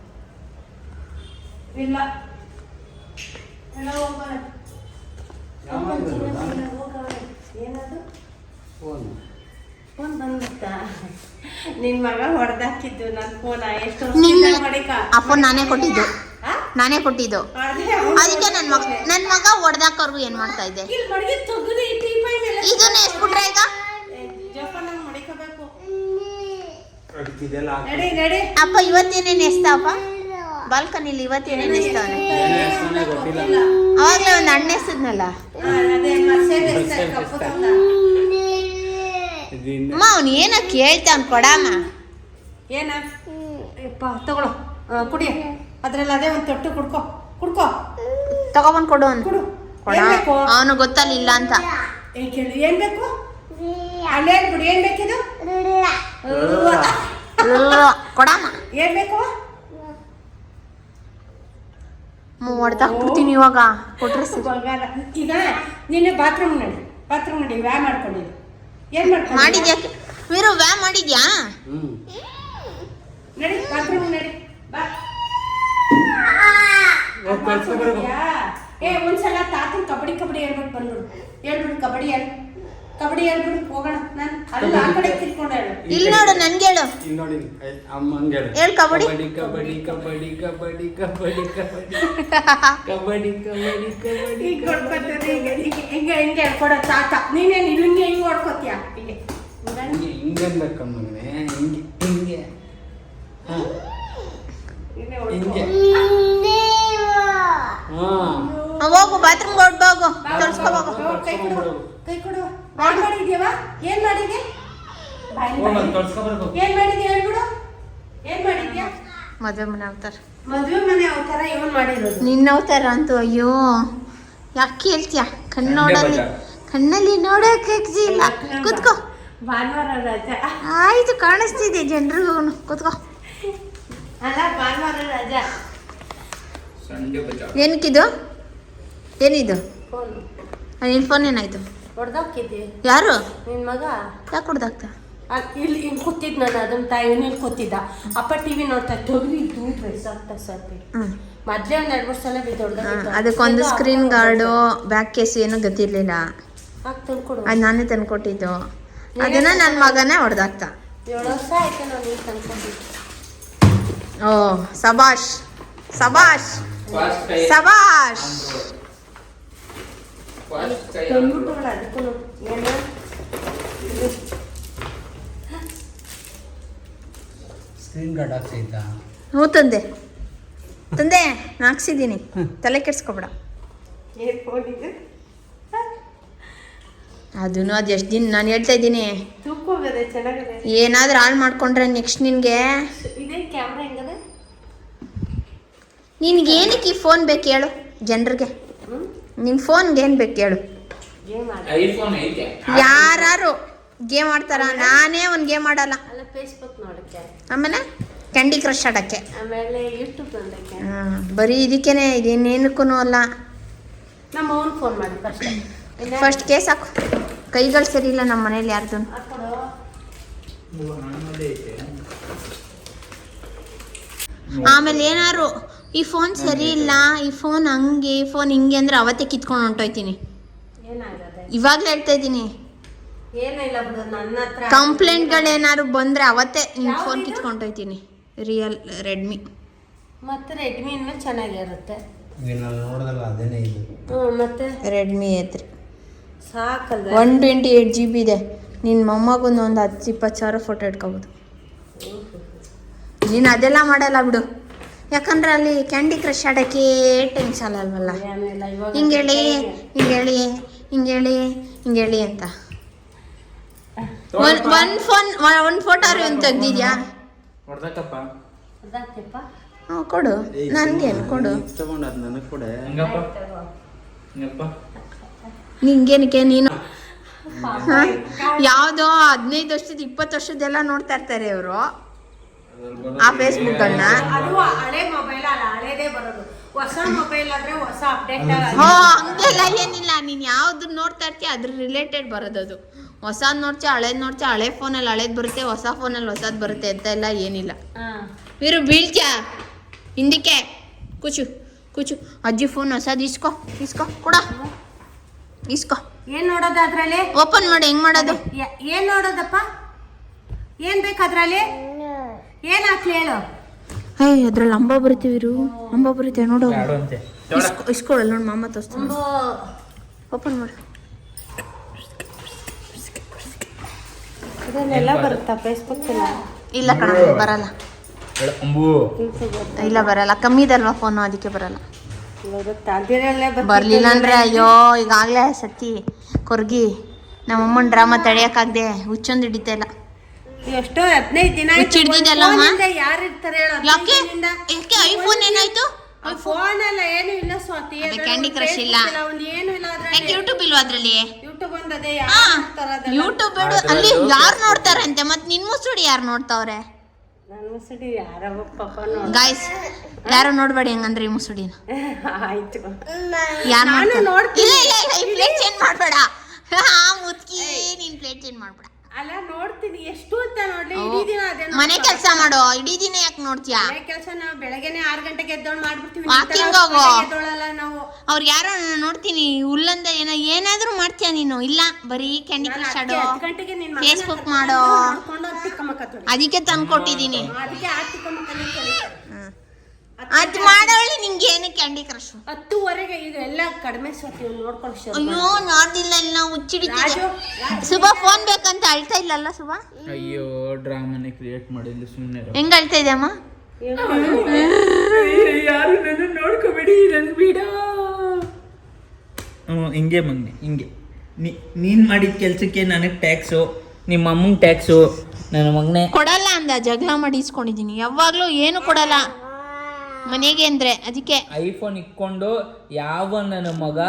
ಇಲ್ಲ. ಫೋನ್ ಫೋನ್ ಮಗ ನನ್ನ ಫೋನ್ ಅಪ್ಪ ನಾನೇ ಕೊಟ್ಟಿದ್ದು. ನಾನೇ ಕೊಟ್ಟಿದ್ದು. ಅದಕ್ಕೆ ನನ್ನ ಮಗ ನನ್ನ ಮಗ ಹೊಡೆದಾಕವ್ರಿಗೂ ಏನು ಮಾಡ್ತಾ ಇದ್ದೆ ಇದನ್ನ ಎಷ್ಟು ಈಗ? ಅಪ್ಪ ಇವತ್ತೇನೇನು ನೆಸ್ತಪ್ಪ ಬಾಲ್ಕನಿಲಿ ಇವತ್ತೇನು ನೆನೆಸ್ತಾನೆ ಅವಾಗಲೇ ಒಂದು ಅಣ್ಣ ಎಸದ್ನಲ್ಲ ಅಮ್ಮ ಅವನು ಏನ ಕೇಳ್ತ ಅವ್ನು ಕೊಡಮ್ಮ. ಏನ? ತಗೊಳ್ಳೋ ಕುಡಿ. ಅದ್ರಲ್ಲಿ ಅದೇ ಒಂದು ತೊಟ್ಟು ಕುಡ್ಕೋ. ಕುಡ್ಕೋ. ತಗೊಬಂದು ಕೊಡು ಅವನು. ಅವನು ಗೊತ್ತಲಿಲ್ಲ ಅಂತ. ಏನ್ ಬೇಕು? ಅಲ್ಲೇನ್ ಬಿಡಿ ಏನ್ ಬೇಕಿದು? ಕೊಡಮ್ಮ. ಏನ್ ಬೇಕು? ಹೊಡ್ದಾಕ್ಬಿಡ್ತೀನಿ ಇವಾಗ. ಕೊಟ್ರೆ ಬಂಗಾರ ಈಗ ನಿನ್ನೆ ಬಾತ್ರೂಮ್ ನಡಿ ಬಾತ್ರೂಮ್ ನಡಿ ವ್ಯಾ ಮಾಡ್ಕೊಂಡಿದ್ದು. ಏನ್ ಮಾಡ್ಕೊಂಡು ಮಾಡಿದ್ಯಾ ವೀರು ವ್ಯಾ ಮಾಡಿದ್ಯಾ? ನಡಿ ಬಾತ್ರೂಮ್ ನಡಿ. ಬಾ. ಏ ಒಂದ್ಸಲ ತಾತನ್ ಕಬಡ್ಡಿ ಕಬಡ್ಡಿ ಹೇಳ್ಬಿಟ್ಟು ಬಂದ್ಬಿಡು. ಹೇಳ್ಬಿಡು ಕಬಡ್ಡಿ ಹೇಳ್ ಕಬಡ್ಡಿ ಹೇಳ್ಬಿಡು ಹೋಗೋಣ. ನಾನು ಅಲ್ಲಿ ಆ ಕಡೆ ತಿರ್ಕೊಂಡು ಹೇಳು ಇಲ್ಲಿ ನೋಡು ನನ್ಗೆ ಹೇಳು. ಇಲ್ಲಿ ನೋಡಿ ಅಮ್ಮ ಹಂಗೆ ಹೇಳು. ಹೇಳು ಕಬಡ್ಡಿ. ಕಬಡ್ಡಿ ಕಬಡ್ಡಿ ಕಬಡ್ಡಿ ಕಬಡ್ಡಿ ಕಬಡ್ಡಿ ಕಬಡ್ಡಿ. ಕಬಡ್ಡಿ ಕಬಡ್ಡಿ ಈಗ ಹೊಡ್ಕೊತಾರೆ ಈಗ ಈಗ ಹಿಂಗೆ ಹಿಂಗೆ ಹೇಳ್ಕೊಡ ತಾತ. ನೀನೇನು ಇಲ್ಲಿ ಹಿಂಗೆ ಹಿಂಗೆ ಹೊಡ್ಕೊತೀಯ? ಹೀಗೆ. ಹಿಂಗೆ? ಹಿಂಗೆ ಅನ್ಬೇಕಮ್ಮ ಮಗನೇ ಹಿಂಗೆ ಹಿಂಗೆ. ಹಾ. ಹಿಂಗೆ. ಹಿಂಗೆ ಹಾ ಆ, ಹೋಗು ಬಾತ್ರೂಮ್ಗೆ ಹೊಡ್ಬೋಗು ತೊಳ್ಸ್ಕೊಬೋಗು ಏನ್ ಮಾಡಿದ್ಯವ ಏನ್ ಮಾಡಿದ್ಯ? ಏನ್ ಮಾಡಿದ್ಯ ಹೇಳ್ಬಿಡು. ಏನ್ ಮಾಡಿದ್ಯಾ? ಮದುವೆ ಮನೆ ಅವತಾರ. ಮದ್ವೆ ಮನೆ ಅವತಾರ ಇವನ್ ಮಾಡಿರೋದು? ನಿನ್ನ ಅವತಾರ ಅಂತೂ ಅಯ್ಯೋ. ಯಾಕೆ ಕೇಳ್ತೀಯ? ಕಣ್ಣು ನೋಡಲ್ಲಿ ಕಣ್ಣಲ್ಲಿ ನೋಡೋಕೆ ಇಲ್ಲ. ಕೂತ್ಕೋ. ಭಾನುವಾರ ರಜಾ. ಆಯ್ತು ಕಾಣಿಸ್ತಿದೆ ಜನರಿಗೂ ಕೂತ್ಕೋ. ಅಲ್ಲ ಭಾನುವಾರ ರಜಾ. ಏನಕ್ಕಿದು? ಏನಿದು? ಫೋನ್. ನಿನ್ನ ಫೋನ್ ಏನಾಯ್ತು? ಹೊಡ್ದಾಕಿದ್ದೆ? ಯಾರು? ನಿನ್ ಮಗ? ಯಾಕೆ ಹೊಡ್ದಾಕ್ತ ಇಲ್ಲಿ ಇಲ್ಲಿ ಕೂತಿದ್ ನಾನು ಅದನ್ನ ತಾಯಿ ಇಲ್ಲಿ ಕೂತಿದ್ದ. ಅಪ್ಪ ಟಿವಿ ನೋಡ್ತಾ ತೊಗರಿ ದೂಡ್ರೆ ವಯಸ್ಸಾಗ್ತಾ ಸರ್ತಿ ಮೊದ್ಲೇ ಒಂದ್ ಎರಡು ಮೂರು ಸಲ ಬಿದ್ದೊಡ್ದ ಅದಕ್ಕೊಂದು ಸ್ಕ್ರೀನ್ ಗಾರ್ಡು ಬ್ಯಾಕ್ ಕೇಸು ಏನೂ ಗೊತ್ತಿರಲಿಲ್ಲ. ಅದು ನಾನೇ ತಂದ್ಕೊಟ್ಟಿದ್ದು. ಅದನ್ನ ನನ್ನ ಮಗನೇ ಹೊಡೆದಾಕ್ತ ಏಳು ವರ್ಷ ಆಯ್ತು ನಾನು ಈಗ ತಂದ್ಕೊಂಡಿದ್ದು ಓ ಸಬಾಷ್. ಸಬಾಷ್. ಸಬಾಷ್. ತಂದ್ಬಿಟ್ಟು ಅದಕ್ಕೂ ಏನು ಸ್ಕ್ರೀನ್ ಗಾರ್ಡ್ ಹಾಕ್ಸೈತಾ ಹ್ಞೂ ತಂದೆ. ತಂದೆ ನಾನು ಹಾಕ್ಸಿದ್ದೀನಿ. ತಲೆ ಕೆಡ್ಸ್ಕೊಬೇಡ. ಅದನ್ನು ಅದು ಎಷ್ಟು ದಿನ ನಾನು ಹೇಳ್ತಾ ಇದ್ದೀನಿ. ಏನಾದರೂ ಹಾಳು ಮಾಡ್ಕೊಂಡ್ರೆ ನೆಕ್ಸ್ಟ್ ನಿನಗೆ. ನಿನಗೆ ಏನಕ್ಕೆ ಈ ಫೋನ್ ಬೇಕು ಹೇಳು ಜನರಿಗೆ. ನಿನ್ನ ಫೋನ್ಗೆ ಏನು ಬೇಕು ಹೇಳು ಗೇಮ್ ಆಡ ಐಫೋನ್ ಐತೆ. ಯಾರು ಗೇಮ್ ಆಡ್ತಾರ? ನಾನೇ ಒಂದು ಗೇಮ್ ಆಡಲ್ಲ. ಅಲ್ಲ ಫೇಸ್ಬುಕ್ ನೋಡಕ್ಕೆ. ಆಮೇಲೆ ಕ್ಯಾಂಡಿ ಕ್ರಶ್ ಆಡೋಕ್ಕೆ. ಆಮೇಲೆ ಯೂಟ್ಯೂಬ್ ನೋಡಕ್ಕೆ. ಬರೀ ಇದಕ್ಕೇನೆ ಇದೇನೇನಕ್ಕೂ ಅಲ್ಲ. ನಮ್ಮ ಅವ್ನ್ ಫೋನ್ ಮಾಡಿ ಫಸ್ಟ್ ಫಸ್ಟ್ ಕೇಸ್ ಹಾಕು. ಕೈಗಳು ಸರಿ ಇಲ್ಲ ನಮ್ಮ ಮನೇಲಿ ಯಾರ್ದು ಆಮೇಲೆ ಏನಾರು ಈ ಫೋನ್ ಸರಿ ಇಲ್ಲ ಈ ಫೋನ್ ಹಂಗೆ ಈ ಫೋನ್ ಹಿಂಗೆ ಅಂದ್ರೆ ಅವತ್ತೇ ಕಿತ್ಕೊಂಡು ಹೊಂಟೋಯ್ತೀನಿ. ಏನಾಗದೆ ಇವಾಗಲೇ ಹೇಳ್ತಾ ಇದ್ದೀನಿ. ಕಂಪ್ಲೇಂಟ್ಗಳೇನಾದ್ರು ಬಂದರೆ ಅವತ್ತೇ ನಿಮ್ಮ ಫೋನ್ ಕಿತ್ಕೊಂಡೋಯ್ತೀನಿ ರಿಯಲ್ ರೆಡ್ಮಿ ಮತ್ತೆ ರೆಡ್ಮಿ ಇನ್ನೂ ಚೆನ್ನಾಗಿರುತ್ತೆ. ಮತ್ತೆ? ರೆಡ್ಮಿ ಏತ್ರಿ ಸಾಕಲ್ಲ one twenty eight G B ಇದೆ. ನಿನ್ನ ಮೊಮ್ಮಗೊಂದು ಒಂದು ಹತ್ತು ಇಪ್ಪತ್ತು ಸಾವಿರ ಫೋಟೋ ಇಟ್ಕೋಬೋದು ನೀನು ಅದೆಲ್ಲ ಮಾಡಲ್ಲ ಬಿಡು. ಯಾಕಂದ್ರೆ ಅಲ್ಲಿ ಕ್ಯಾಂಡಿ ಕ್ರಶ್ ಆಡೋಕ್ಕೆ ಟೆನ್ಷನ್ ಅಲ್ವಲ್ಲ ಹಿಂಗೇಳಿ ಹಿಂಗೇಳಿ ಹಿಂಗೇಳಿ ಹಿಂಗೇಳಿ ಅಂತ. One one phone one photo ಒಂದು ತೆಗ್ದಿದ್ಯಾ? ಹ್ಞೂ ಕೊಡು. ನನ್ಗೇನು ಕೊಡು. ತಗೊಂಡು ನನಗೆ ಕೊಡೆ. ಹಂಗಪ್ಪ. ಹಂಗಪ್ಪ. ನಿಂಗೇನಕ್ಕೆ ನೀನು? ಯಾವುದೋ ಯಾವ್ದೋ ಹದಿನೈದು ವರ್ಷದ ಇಪ್ಪತ್ತು ವರ್ಷದ್ದೆಲ್ಲ ನೋಡ್ತಾ ಇರ್ತಾರೆ ಇವರು. ಆ ಫೇಸ್ಬುಕ್ಗಳನ್ನ ಅದು ಹಳೆ ಮೊಬೈಲ್ ಅಲ್ಲ ಹಳೇದೇ ಬರೋದು. ಹೊಸ ಮೊಬೈಲ್ ಆದ್ರೆ ಹೊಸ ಅಪ್ಡೇಟ್ ಹೋ ಹಂಗೆಲ್ಲ ಏನಿಲ್ಲ ನೀನು ಯಾವ್ದು ನೋಡ್ತಾ ಇರ್ತೀಯ ಅದ್ರ ರಿಲೇಟೆಡ್ ಬರೋದದು ಹೊಸದ್ ನೋಡ್ತೀಯ ಹಳೇದ್ ನೋಡ್ತೀಯ ಹಳೆ ಫೋನಲ್ಲಿ ಹಳೇದ್ ಬರುತ್ತೆ ಹೊಸ ಫೋನಲ್ಲಿ ಹೊಸದ್ ಬರುತ್ತೆ ಅಂತ ಎಲ್ಲ ಏನಿಲ್ಲ. ವೀರು ಬೀಳ್ತ್ಯಾ? ಹಿಂದಕ್ಕೆ. ಕೂಚು ಕುಚು. ಅಜ್ಜಿ ಫೋನ್ ಹೊಸದು ಇಸ್ಕೊ ಇಸ್ಕೊ ಕೊಡ. ಇಸ್ಕೊ. ಏನ್ ನೋಡೋದು ಅದ್ರಲ್ಲಿ? ಓಪನ್ ಮಾಡಿ ಹೆಂಗ್ ಮಾಡೋದು? ಏನ್ ನೋಡೋದಪ್ಪ? ಏನ್ ಬೇಕು ಅದ್ರಲ್ಲಿ? ಏನ್ ಹಾಕ್ಲಿ ಹೇಳು. ಹೇ ಅದ್ರಲ್ಲಿ ಅಂಬ ಬರ್ತೀವಿ ಅಂಬಾ ಅಂಬ ಬರುತ್ತೆ ನೋಡು. ಯಾರು ಅಂತೆ. ಇಸ್ಕೊ ಇಸ್ಕೊಳಲ್ಲ ನೋಡಿ ಮಾಮ ತೋರಿಸ್ತಾನೆ. ಓಪನ್ ಮಾಡು. ಇದನ್ನೆಲ್ಲ ಬರುತ್ತಾ ಫೇಸ್ಬುಕ್ ಇಲ್ಲ ಕಣ ಬರಲ್ಲ. ಅಂಬು. ಇಲ್ಲ ಬರಲ್ಲ. ಕಮ್ಮಿದಲ್ವಾ ಫೋನು ಅದಕ್ಕೆ ಬರಲ್ಲ. ಬರ್ಲಿಲ್ಲ ಅಂದ್ರೆ ಅಯ್ಯೋ ಈಗಾಗಲೇ ಸತಿ ಕೊರ್ಗಿ. ನಮ್ಮಮ್ಮನ ಡ್ರಾಮಾ ತಡೆಯಕ್ಕಾಗ್ದೆ ಹುಚ್ಚೊಂದು ಹಿಡಿತಾ ಇಲ್ಲ. ಎಷ್ಟೋ ಹದಿನೈದು ದಿನ ಹುಚ್ಚ್ ಹಿಡ್ದಿದ್ದಲ್ಲಮ್ಮ? ಯಾರು ಇರ್ತಾರೆ ಯಾಕೆ? ಯಾಕೆ? ಐಫೋನ್ ಏನಾಯ್ತು? ಫೋನ್ ಅಲ್ಲ ಏನು ಇಲ್ಲ ಸ್ವಾತಿ ಕ್ಯಾಂಡಿ ಕ್ರಶ್ ಇಲ್ಲ. ಒಂದು ಏನು ಇಲ್ಲ ಯಾಕೆ ಅದ್ರಲ್ಲಿ ಯೂಟ್ಯೂಬ್ ಇಲ್ವಾ ಅದ್ರಲ್ಲಿ? ಯೂಟ್ಯೂಬ್ ಒಂದದೇ ಹಾ ಯಾರು ನೋಡ್ತಾರ ಅದೆಲ್ಲ? ಯೂಟ್ಯೂಬ್ ಬಿಡು. ಅಲ್ಲಿ ಯಾರು ನೋಡ್ತಾರೆ ಅಂತೆ ಮತ್ತೆ ನಿನ್ ಮುಸುಡಿ ಯಾರು ನೋಡ್ತಾವ್ರೆ? ಗಾಯ್ಸ್ ಯಾರು ನೋಡ್ಬೇಡಿ ಹಂಗಂದ್ರೆ ಈ ಮುಸುಡಿನ. ಆಯ್ತು. ಯಾರು ನಾನು ನೋಡ್ತೀನಿ. ಇಲ್ಲ ಇಲ್ಲ ಇಲ್ಲ ಈ ಪ್ಲೇಟ್ ಚೇಂಜ್ ಮಾಡ್ಬೇಡ. ಹಾ ಮುತ್ಕಿ ನೀನ್ ಪ್ಲೇಟ್ ಚೇಂಜ್ ಮಾಡ್ಬೇಡ. ಅಲ್ಲ ನೋಡ್ತೀನಿ. ಎಷ್ಟು ಅಂತ ನೋಡ್ಲಿ. ಇಡೀ ದಿನ ಅದೇ ಮನೆ ಕೆಲಸ ಮಾಡೋ? ಇಡೀ ದಿನ ಯಾಕೆ ನೋಡ್ತೀಯಾ? ಕೆಲಸ ನಾವು ಬೆಳಗ್ಗೆನೆ ಆರು ಗಂಟೆಗೆ ಎದ್ದೋಳು ಮಾಡ್ಬಿಡ್ತೀವಿ. ವಾಕಿಂಗ್ ಹೋಗು. ಎದ್ದೋಳಲ್ಲ ನಾವು. ಅವ್ರು ಯಾರೋ ನೋಡ್ತೀನಿ. ಉಲ್ಲಂದ ಏನೋ ಏನಾದ್ರೂ ಮಾಡ್ತೀಯ ನೀನು? ಇಲ್ಲ ಬರೀ ಕ್ಯಾಂಡಿ ಕ್ರಶ್ ಆಡೋ? ಗಂಟೆಗೆ ನಿನ್ ಮಗನ ಫೇಸ್ಬುಕ್ ಮಾಡೋ? ಅದಕ್ಕೆ ತಂದು ಕೊಟ್ಟಿದ್ದೀನಿ ಅದಕ್ಕೆ ತಂದ್ಕೊಟ್ಟಿದ್ದೀನಿ. ಅದಕ್ಕೆ ಆ ತಿಕ್ಕಮ್ಮಕ್ಕಲ್ಲಿ ಕರೀತಾರೆ. ಅದ್ ಮಾಡೋಳಿ ನಿಂಗೆ ಏನು ಕ್ಯಾಂಡಿ ಕ್ರಶ್ ಹತ್ತುವರೆಗೆ ಈಗ ಎಲ್ಲ ಕಡಿಮೆ ಸತಿ ನೋಡ್ಕೊಂಡು ಅಯ್ಯೋ ನೋಡ್ದಿಲ್ಲ ಇಲ್ಲ ಹುಚ್ಚಿಡಿತಿದೆ ರಾಜು ಸುಬಾ ಫೋನ್ ಬೇಕಂತ ಅಳ್ತಾ ಇಲ್ಲಲ್ಲ ಸುಬಾ ಅಯ್ಯೋ ಡ್ರಾಮಾನೆ ಕ್ರಿಯೇಟ್ ಮಾಡಿಲ್ಲ ಸುಮ್ಮನೆ ಹೆಂಗ್ ಅಳ್ತಾ ಇದೆ ಅಮ್ಮ? ಯಾರು ನನ್ನ ನೋಡ್ಕೋಬೇಡಿ ನನ್ ಬಿಡ. ಹ್ಞೂ ಹಿಂಗೆ ಮಗ್ನೆ ಹಿಂಗೆ. ನೀ ನೀನು ಮಾಡಿದ ಕೆಲ್ಸಕ್ಕೆ ನನಗೆ ಟ್ಯಾಕ್ಸು ನಿಮ್ಮ ಅಮ್ಮನ ಟ್ಯಾಕ್ಸು ನನ್ನ ಮಗನೇ. ಕೊಡಲ್ಲ ಅಂದ ಜಗಳ ಮಾಡಿ ಇಸ್ಕೊಂಡಿದ್ದೀನಿ ಯಾವಾಗಲೂ ಏನು ಕೊಡಲ್ಲ. ಮನೆಗೆ ಅಂದ್ರೆ ಅದಕ್ಕೆ ಐಫೋನ್ ಇಕ್ಕೊಂಡು ಯಾವ ನನ್ನ ಮಗ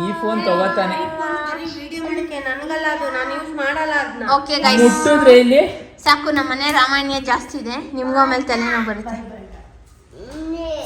ಈ ಫೋನ್ ತಗೋತಾನೆ. ಬರೀ ವಿಡಿಯೋ ಮಾಡಕ್ಕೆ ನನಗಲ್ಲ ಅದು ನಾನು ಯೂಸ್ ಮಾಡಲ್ಲ ಅದನ್ನ ಓಕೆ ಗೈಸ್ ಮುಟ್ಟಿದ್ರೆ ಇಲ್ಲಿ? ಸಾಕು ನಮ್ಮ ಮನೆ ರಾಮಾಯಣ ಜಾಸ್ತಿ ಇದೆ. ನಿಮ್ಗೂ ಆಮೇಲೆ ತಲೆನೋವು ಬರುತ್ತೆ.